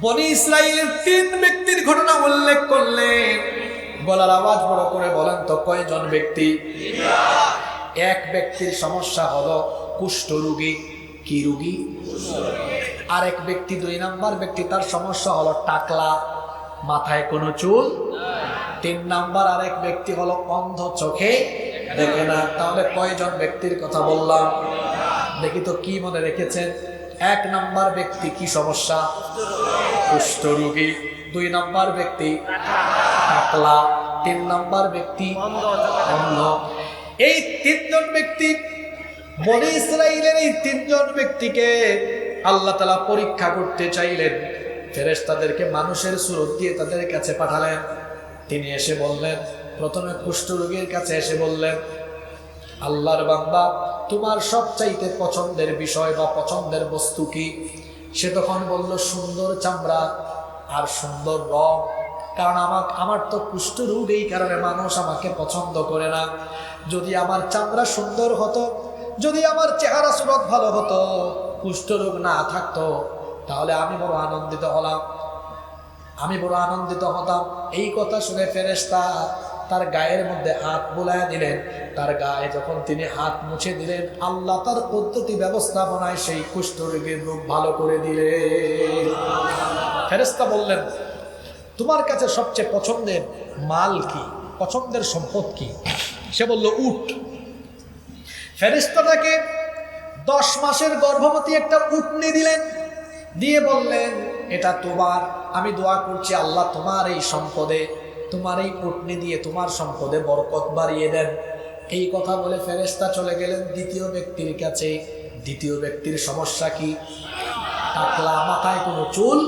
বনি ইসরায়েলের তিন ব্যক্তির ঘটনা উল্লেখ করলেন গলার আওয়াজ বড় করে বলেন তো, কয়জন ব্যক্তি? এক ব্যক্তির সমস্যা হলো কুষ্ঠ রোগী। কি রোগী? আরেক ব্যক্তি দুই নাম্বার ব্যক্তি, তার সমস্যা হলো টাকলা, মাথায় কোনো চুল। তিন নাম্বার আরেক ব্যক্তি হলো অন্ধ চোখে দেখে না। তাহলে কয়জন ব্যক্তির কথা বললাম? দেখি তো কি মনে রেখেছেন? এক নাম্বার ব্যক্তি কি সমস্যা? কুষ্ঠ রোগী। দুই নাম্বার ব্যক্তি টাকলা তিন নাম্বার ব্যক্তি অন্ধ। এই তিনজন ব্যক্তি, বনি ইসরায়েলের এই তিনজন ব্যক্তিকে আল্লাহ তালা পরীক্ষা করতে চাইলেন। ফেরেস তাদেরকে মানুষের সুরত দিয়ে তাদের কাছে পাঠালেন। তিনি এসে বললেন, প্রথমে কুষ্ঠ কুষ্ঠরোগীর কাছে এসে বললেন, আল্লাহর বান্দা তোমার সবচাইতে পছন্দের বিষয় বা পছন্দের বস্তু কি? সে তখন বলল, সুন্দর চামড়া আর সুন্দর রং। কারণ আমার আমার তো কুষ্ঠ রোগ এই কারণে মানুষ আমাকে পছন্দ করে না। যদি আমার চামড়া সুন্দর হতো, যদি আমার চেহারা সুরত ভালো হতো কুষ্ঠরোগ না থাকতো, তাহলে আমি বড় আনন্দিত হলাম। আমি বড় আনন্দিত হতাম। এই কথা শুনে ফেরেশতা তার গায়ের মধ্যে হাত বুলায় দিলেন। তার গায়ে যখন তিনি হাত মুছে দিলেন, আল্লাহ তার পদ্ধতি ব্যবস্থাপনায় সেই কুষ্ঠরোগীর রূপ ভালো করে দিলেন। ফেরেস্তা বললেন, তোমার কাছে সবচেয়ে পছন্দের মাল কি? পছন্দের সম্পদ কি? সে বলল, উট। ফেরেশতাটাকে দশ মাসের গর্ভবতী একটা উটনি দিলেন। দিয়ে বললেন, এটা তোমার, আমি দোয়া করছি আল্লাহ তোমার এই সম্পদে তোমার এই উটনি দিয়ে তোমার সম্পদে বরকত বাড়িয়ে দেন। এই কথা বলে ফেরেস্তা চলে গেলেন দ্বিতীয় ব্যক্তির কাছে। দ্বিতীয় ব্যক্তির সমস্যা কি? টাকলা মাথায় কোনো চুল?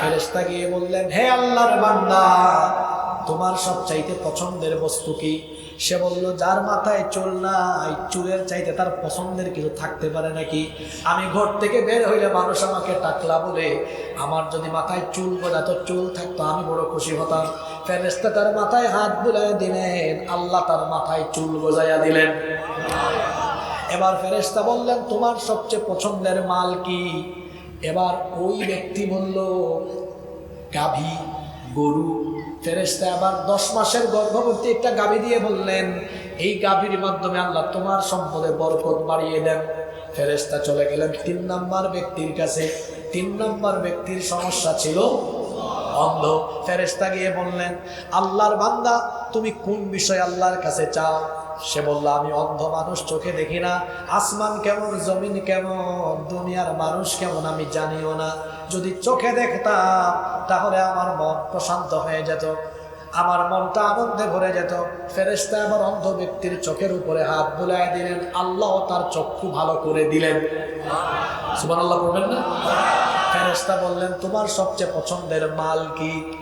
ফেরেস্তা গিয়ে বললেন, হে আল্লাহর বান্দা তোমার সবচাইতে পছন্দের বস্তু কি? সে বলল, যার মাথায় চুল নাই, চুলের চাইতে তার পছন্দের কিছু থাকতে পারে নাকি? আমি ঘর থেকে বের হইলে মানুষ আমাকে টাকলা বলে, আমার যদি মাথায় চুল গজাতো চুল থাকতো, আমি বড় খুশি হতাম। ফেরেস্তা তার মাথায় হাত বুলাই দিলেন, আল্লাহ তার মাথায় চুল গজাইয়া দিলেন। এবার ফেরেস্তা বললেন, তোমার সবচেয়ে পছন্দের মাল কি? এবার ওই ব্যক্তি বলল, গাভী। গরু ফেরেস্তা আবার দশ মাসের গর্ভবতী একটা গাভী দিয়ে বললেন, এই গাভীর মাধ্যমে আল্লাহ তোমার সম্পদে বরকত বাড়িয়ে দেন। ফেরেস্তা চলে গেলেন তিন নম্বর ব্যক্তির কাছে। তিন নম্বর ব্যক্তির সমস্যা ছিল অন্ধ। ফেরেস্তা গিয়ে বললেন, আল্লাহর বান্দা, তুমি কোন বিষয় আল্লাহর কাছে চাও? সে বলল, আমি অন্ধ মানুষ, চোখে দেখি না। আসমান কেমন, জমিন কেমন, দুনিয়ার মানুষ কেমন আমি জানিও না। যদি চোখে দেখতাম, তাহলে আমার মন প্রশান্ত হয়ে যেত। আমার মনটা আনন্দে ভরে যেত। ফেরেস্তা আবার অন্ধ ব্যক্তির চোখের উপরে হাত বুলায় দিলেন। আল্লাহ তার চক্ষু ভালো করে দিলেন। সুমান আল্লাহ বলবেন না? ফেরেস্তা বললেন, তোমার সবচেয়ে পছন্দের মাল কি?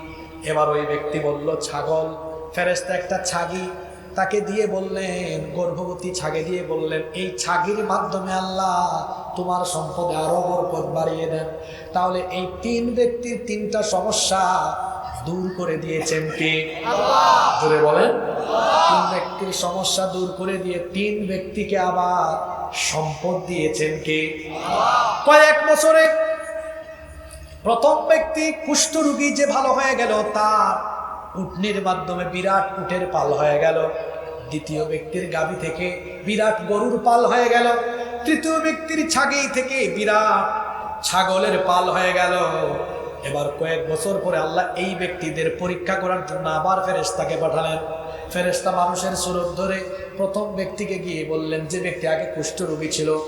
এবার ওই ব্যক্তি বলল, ছাগল। ফেরেস্তা একটা ছাগি। তাকে দিয়ে বললেন গর্ভবতী ছাগে দিয়ে বললেন এই ছাগির মাধ্যমে আল্লাহ তোমার সম্পদে আরও বরকত বাড়িয়ে দেন। তাহলে এই তিন ব্যক্তির তিনটা সমস্যা দূর করে দিয়েছেন কে? জোরে বলেন। তিন ব্যক্তির সমস্যা দূর করে দিয়ে তিন ব্যক্তিকে আবার সম্পদ দিয়েছেন কে? কয়েক বছরে প্রথম ব্যক্তি কুষ্ঠরোগী যে ভালো হয়ে গেল তার উটনির মাধ্যমে বিরাট উটের পাল হয়ে গেল। দ্বিতীয় ব্যক্তির গাবি থেকে বিরাট গরুর পাল হয়ে গেল। তৃতীয় ব্যক্তির ছাগি থেকে বিরাট ছাগলের পাল হয়ে গেল। এবার কয়েক বছর পরে আল্লাহ এই ব্যক্তিদের পরীক্ষা করার জন্য আবার ফেরেস্তাকে পাঠালেন। ফেরেস্তা মানুষের সুরত ধরে প্রথম ব্যক্তিকে গিয়ে বললেন, যে ব্যক্তি আগে কুষ্ঠ কুষ্ঠরোগী ছিল।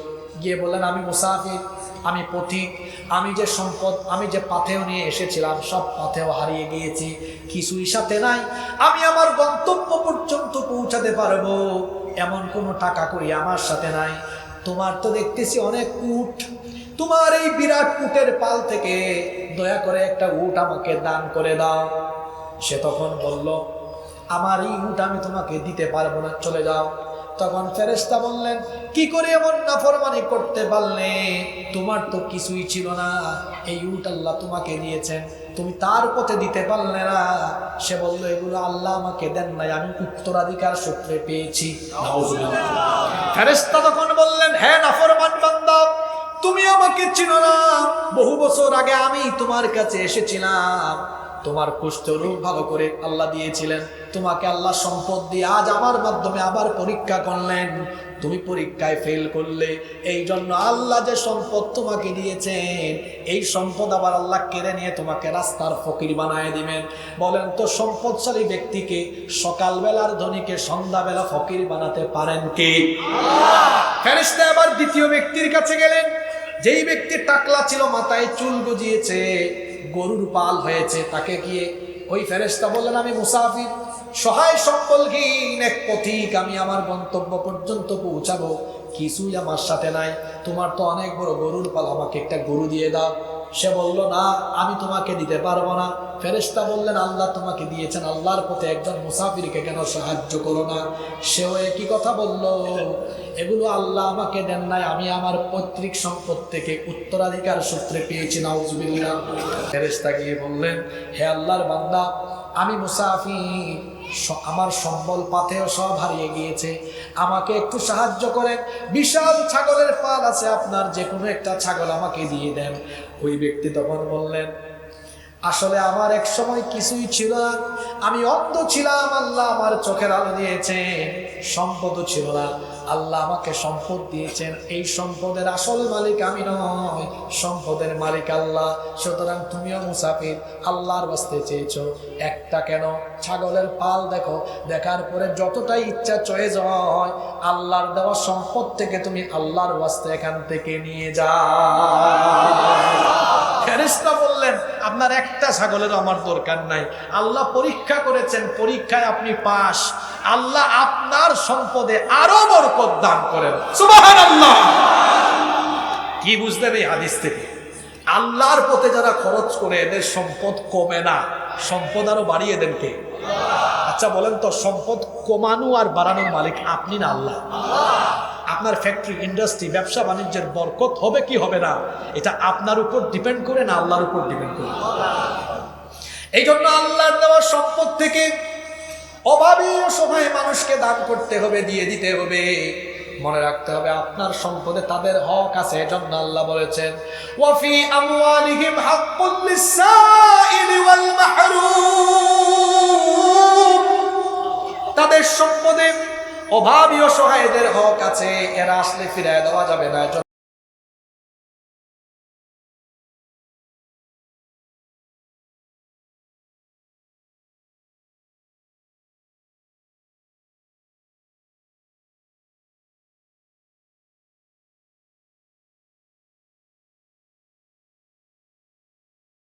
গিয়ে বললেন, আমি মুসাফির। আমি পথিক, আমি যে সম্পদ, আমি যে পাথেও নিয়ে এসেছিলাম, সব পাথেও হারিয়ে গিয়েছি। কিছুই সাথে নাই। আমি আমার গন্তব্য পর্যন্ত পৌঁছাতে পারব। এমন কোনো টাকা করি আমার সাথে নাই। তোমার তো দেখতেছি অনেক উট। তোমার এই বিরাট উটের পাল থেকে দয়া করে একটা উট আমাকে দান করে দাও। সে তখন বলল, আমার এই উট আমি তোমাকে দিতে পারব না, চলে যাও। তখন ফেরেস্তা বললেন, কি করে এমন নাফরমানি করতে পারলে? তোমার তো কিছুই ছিল না। এই উট আল্লাহ তোমাকে দিয়েছেন। তুমি তার পথে দিতে পারলে না। সে বলল, এগুলো আল্লাহ আমাকে দেন নাই। আমি উত্তরাধিকার সূত্রে পেয়েছি। ফেরেস্তা তখন বললেন হ্যাঁ নাফরমান বান্দা, তুমি আমাকে চিনো না। বহু বছর আগে আমি তোমার কাছে এসেছিলাম। তোমার কুষ্ঠ রোগ ভালো করে আল্লাহ দিয়েছিলেন। তোমাকে আল্লাহ সম্পদ দিয়ে আজ আমার মাধ্যমে আবার পরীক্ষা করলেন। তুমি পরীক্ষায় ফেল করলে। এই জন্য আল্লাহ যে সম্পদ তোমাকে দিয়েছেন, এই সম্পদ আবার আল্লাহ কেড়ে নিয়ে তোমাকে রাস্তার ফকির বানায় দিবেন। বলেন তো, সম্পদশালী ব্যক্তিকে সকালবেলার ধনীকে সন্ধ্যাবেলা ফকির বানাতে পারেন কে? ফেরেশতা আবার দ্বিতীয় ব্যক্তির কাছে গেলেন। যেই ব্যক্তি টাকলা ছিল, মাথায় চুল গজিয়েছে গরুর পাল হয়েছে, তাকে গিয়ে ওই ফেরেস্তা বললেন, আমি মুসাফির, সহায় সকলহীন এক পথিক, আমি আমার গন্তব্য পর্যন্ত পৌঁছাবো। কিছুই আমার সাথে নাই। তোমার তো অনেক বড় গরুর পাল, আমাকে একটা গরু দিয়ে দাও। সে বলল, না, আমি তোমাকে দিতে পারব না। ফেরেশতা বললেন, আল্লাহ তোমাকে দিয়েছেন, আল্লাহর পথে একজন মুসাফিরকে কেন সাহায্য করো না? সেও একই কথা বলল, এগুলো আল্লাহ আমাকে দেন নাই, আমি আমার পৈতৃক সম্পদ থেকে উত্তরাধিকার সূত্রে পেয়েছি, নাউজুবিল্লাহ। ফেরেশতা গিয়ে বললেন, হে আল্লাহর বান্দা, আমি মুসাফির, স- আমার সম্বল পাথেও সব হারিয়ে গিয়েছে, আমাকে একটু সাহায্য করেন। বিশাল ছাগলের পাল আছে, আপনার যে কোনো একটা ছাগল আমাকে দিয়ে দেন। ওই ব্যক্তি তখন বললেন আসলে আমার এক সময় কিছুই ছিল না। আমি অন্ধ ছিলাম, আল্লাহ আমার চোখের আলো দিয়েছেন। সম্পদও ছিল না। আল্লাহ আমাকে সম্পদ দিয়েছেন। এই সম্পদের আসল মালিক আমি নয় সম্পদের মালিক আল্লাহ। সুতরাং তুমিও মুসাফির, আল্লাহর বাস্তে চেয়েছো। একটা কেন? ছাগলের পাল দেখো। দেখার পরে যতটাই ইচ্ছা চয়ে যায় আল্লাহর দেওয়া সম্পদ থেকে তুমি আল্লাহর বাস্তে এখান থেকে নিয়ে যাও। ফেরেশতা বললেন আপনার একটা ছাগলের আমার দরকার নাই। আল্লাহ পরীক্ষা করেছেন, পরীক্ষায় আপনি পাস আল্লাহ আপনার সম্পদে আরও বরকত দান করেন। কি বুঝলেন এই হাদিস থেকে? আল্লাহর পথে যারা খরচ করে, এদের সম্পদ কমে না। সম্পদ আরও বাড়িয়ে দেন কে? আচ্ছা বলেন তো, সম্পদ কমানো আর বাড়ানোর মালিক আপনি না আল্লাহ? আপনার ফ্যাক্টরি ইন্ডাস্ট্রি ব্যবসা বাণিজ্যের বরকত হবে কি হবে না, এটা আপনার উপর ডিপেন্ড করে না আল্লাহর উপর ডিপেন্ড করে। এই জন্য আল্লাহর দেওয়া সম্পদ থেকে অভাবী অসহায় মানুষকে দান করতে হবে, দিয়ে দিতে হবে। মনে রাখতে হবে আপনার সম্পদে তাদের হক আছে, এজন্য আল্লাহ বলেছেন ওয়াফি আমওয়ালিহিম হাক্কুল লিসাইলি অভাবী অসহায়দের হক আছে এরা আসলে ফিরায় দেওয়া যাবে না।